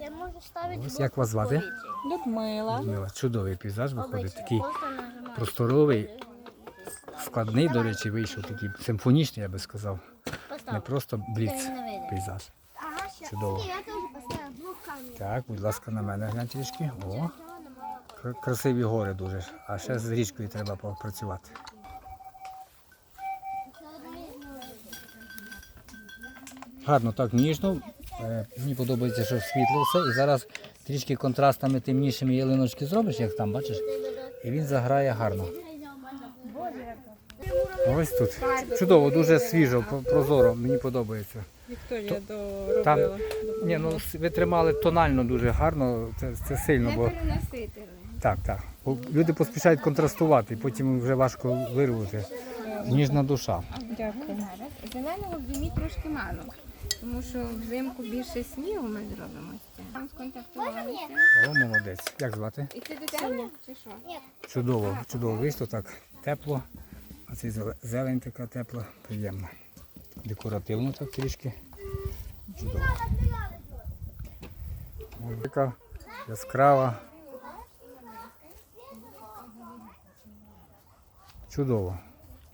Я можу ставити Ось як вас звати? Людмила. Людмила, Чудовий пейзаж виходить, такий просторовий, складний, до речі, вийшов такий симфонічний, я би сказав. Не просто бліц пейзаж. Чудово. Так, будь ласка, на мене гляньте трішки. О, красиві гори дуже. А ще з річкою треба попрацювати. Гарно, так ніжно. Е, Мені подобається, що світло все. І зараз трішки контрастами темнішими ялиночки зробиш, як там, бачиш? І він заграє гарно. Ось тут. Чудово, дуже свіжо, прозоро, мені подобається. Вікторія доробила. Там, ні, ну ви тримали тонально дуже гарно, це, це сильно, бо так, так. Люди поспішають контрастувати, потім вже важко вирвати. Ніжна душа. Дякую. Зараз зеленого в зимі трошки мало, тому що взимку більше снігу ми зробимо. Там сконтактувалися. О, молодець. Як звати? І це до тебе чи що? Чудово, чудово вийшло, так тепло. А цей зелень така тепла, приємна. Декоративно так трішки. Чудово. Ось Така яскрава. Чудово.